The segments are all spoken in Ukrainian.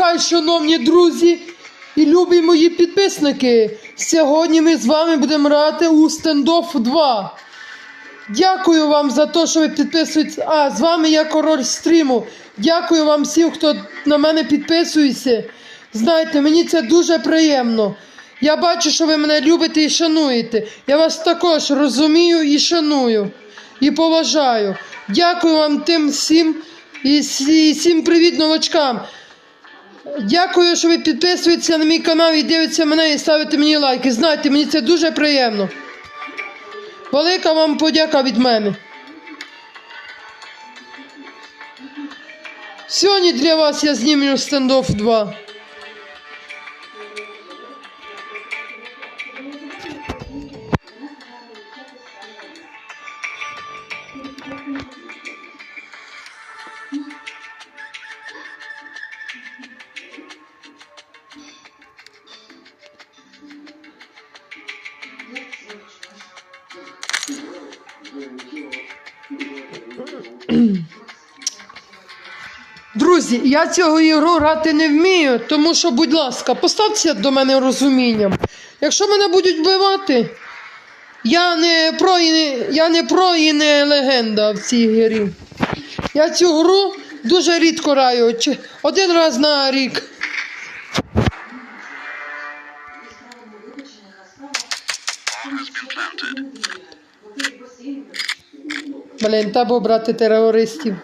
хай, шановні друзі і любі мої підписники. Сьогодні ми з вами будемо грати у стендоф 2. Дякую вам за те, що ви підписуєтесь. А, з вами я король стріму. Дякую вам всім, хто на мене підписується. Знаєте, мені це дуже приємно. Я бачу, що ви мене любите і шануєте. Я вас також розумію і шаную, і поважаю. Дякую вам тим всім і всім привіт новачкам. Дякую, що ви підписуєтеся на мій канал і дивитеся мене і ставите мені лайки. Знаєте, мені це дуже приємно. Велика вам подяка від мене. Сьогодні для вас я знімлю стендоф 2. Друзі, я цього ігру грати не вмію, тому що, будь ласка, поставте до мене розумінням. Якщо мене будуть вбивати, я не про і не, я не про і не легенда в цій грі. Я цю гру дуже рідко граю, один раз на рік. Блін, треба брати терористів.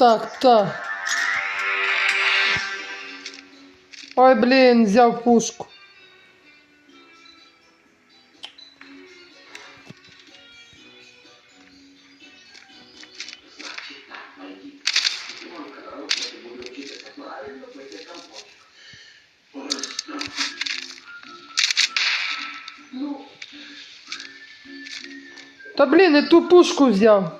Так, так. Ой, блін, взяв пушку. Та блін, я ту пушку взяв.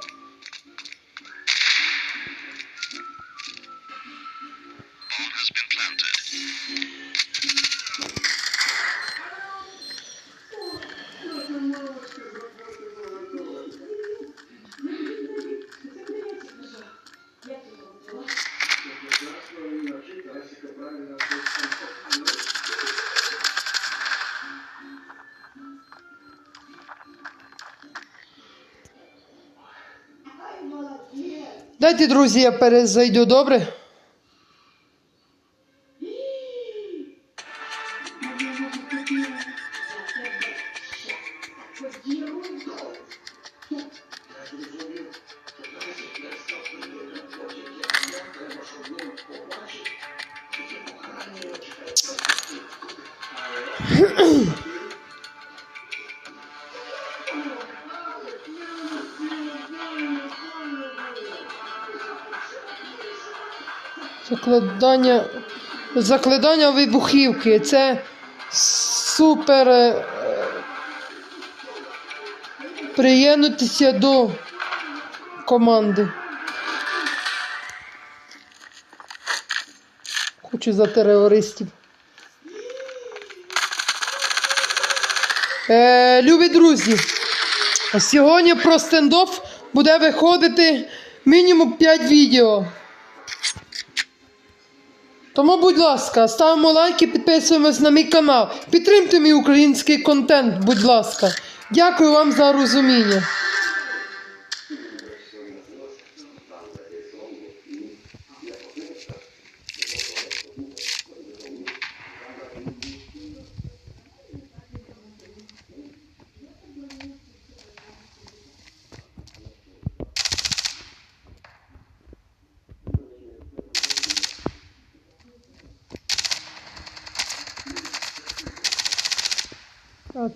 Дайте, друзі, я перезайду, добре? Закладання, закладання вибухівки. Це супер. е, Приєднатися до команди. Хочу за терористів. Е, любі друзі, сьогодні про стендоф буде виходити мінімум 5 відео. Тому, будь ласка, ставимо лайки, підписуємось на мій канал. Підтримте мій український контент, будь ласка. Дякую вам за розуміння.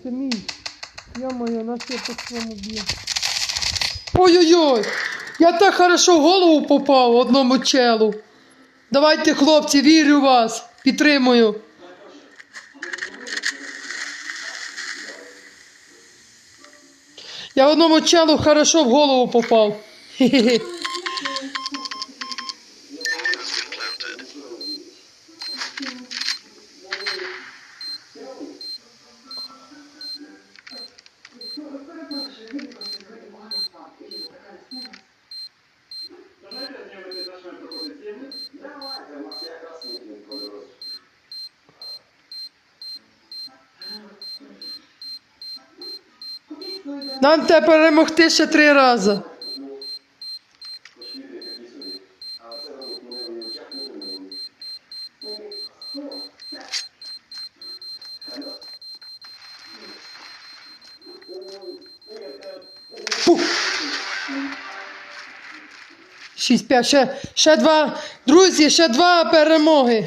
це мій. Я моя, на я по своєму б'є. Ой-ой-ой! Я так хорошо в голову попав одному челу. Давайте, хлопці, вірю в вас, підтримую. Я одному челу хорошо в голову попав. Хі-хі. Нам треба перемогти ще три рази. Шість, п'ять, ще, ще два. Друзі, ще два перемоги.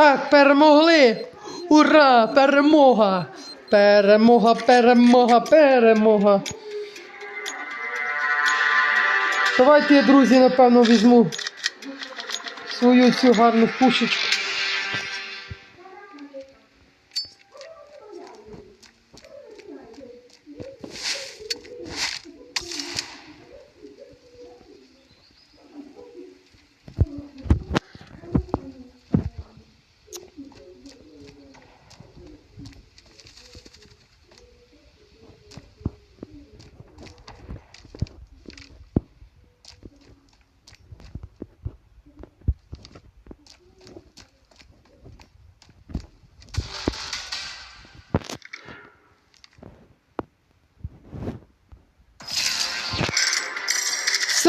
Так, перемогли. Ура! Перемога! Перемога, перемога, перемога. Давайте я, друзі, напевно, візьму свою цю гарну пушечку.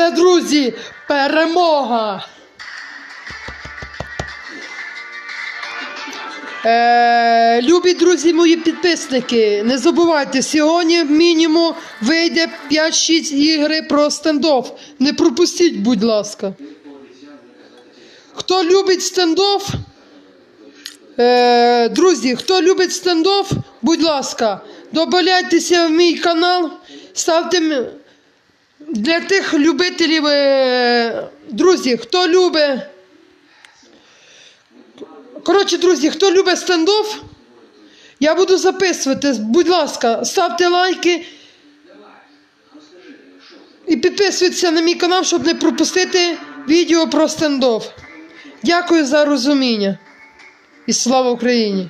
Все, друзі, перемога! Е, любі друзі, мої підписники, не забувайте, сьогодні мінімум вийде 5-6 ігри про стендоф. Не пропустіть, будь ласка. Хто любить стендоф? Е, друзі, хто любить стендоф, будь ласка, добавляйтеся в мій канал, ставте. Для тих любителів, е, друзі, хто любить. Коротше, друзі, хто любить стендоф, я буду записувати. Будь ласка, ставте лайки і підписуйтесь на мій канал, щоб не пропустити відео про стендоф. Дякую за розуміння. І слава Україні!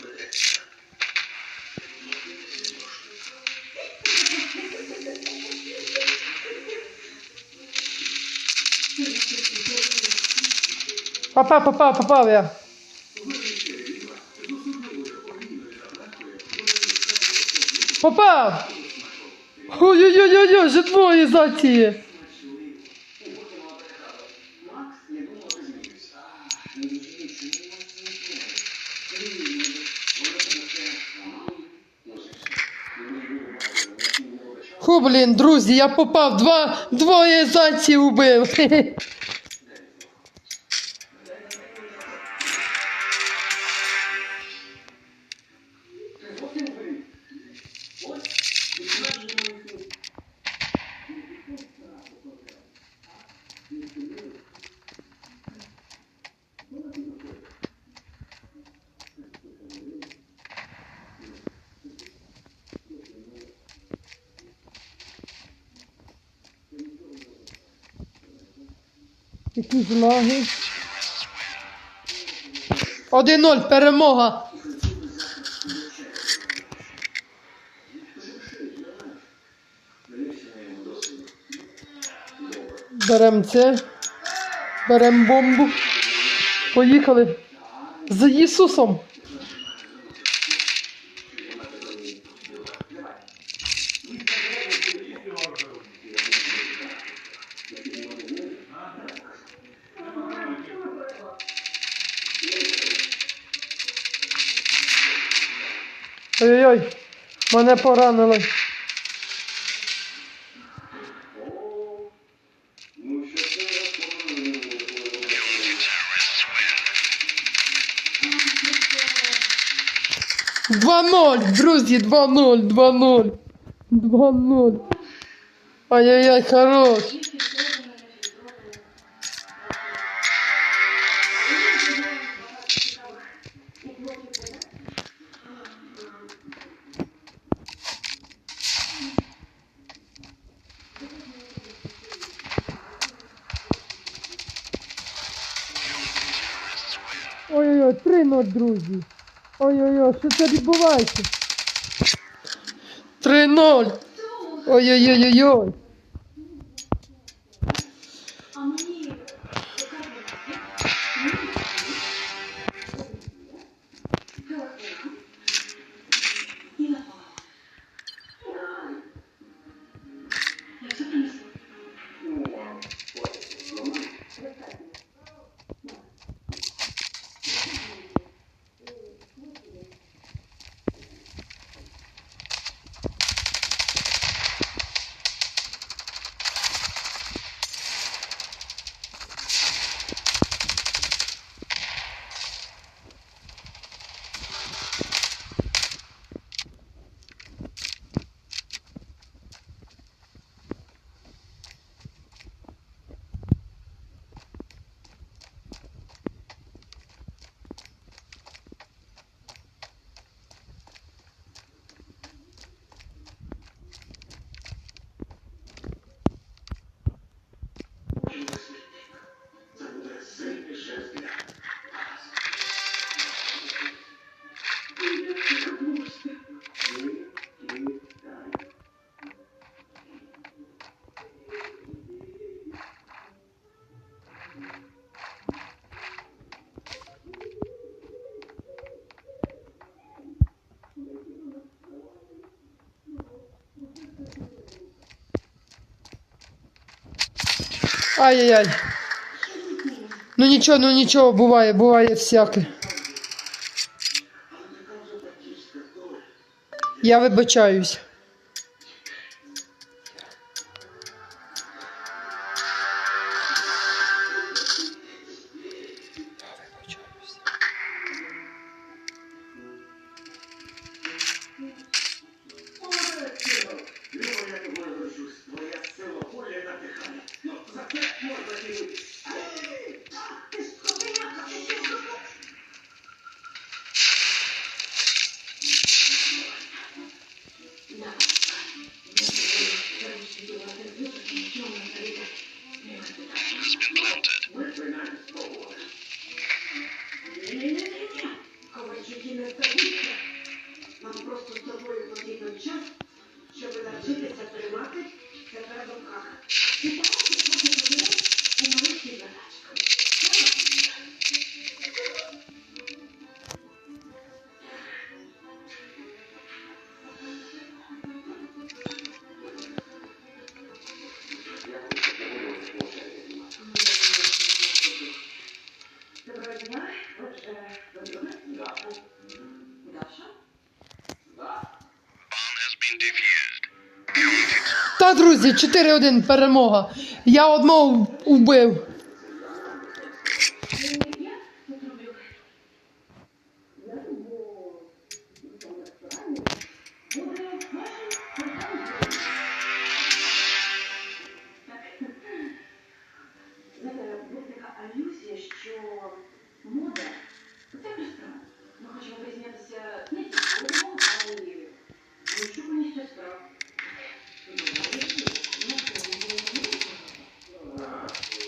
Попав, попав, попав я. Попав! Ой-ой-ой, вже двоє затіє. Ху, блін, друзі, я попав, два, двоє зайців убив. Хе-хе. Які 1-0, перемога. Берем це. Берем бомбу. Поїхали. За Ісусом. Ой-ой-ой, мене поранили. Два ноль, друзі, два ноль, два ноль. Два ноль. Ай-яй-яй, хорош. Ой-ой-ой, що це відбувається? Три ноль. Ой-ой-ой-ой-ой. Ай-яй-яй. Ну нічого, ну нічого, буває, буває всяке. Я вибачаюсь. Друзі, 4-1 перемога. Я одного вбив.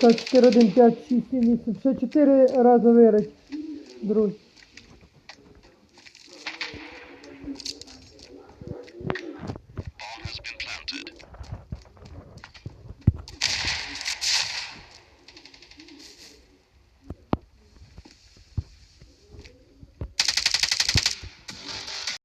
Так, 4, 1, 5, 6, 7, 8. Ще 4 рази вирить. Друзі.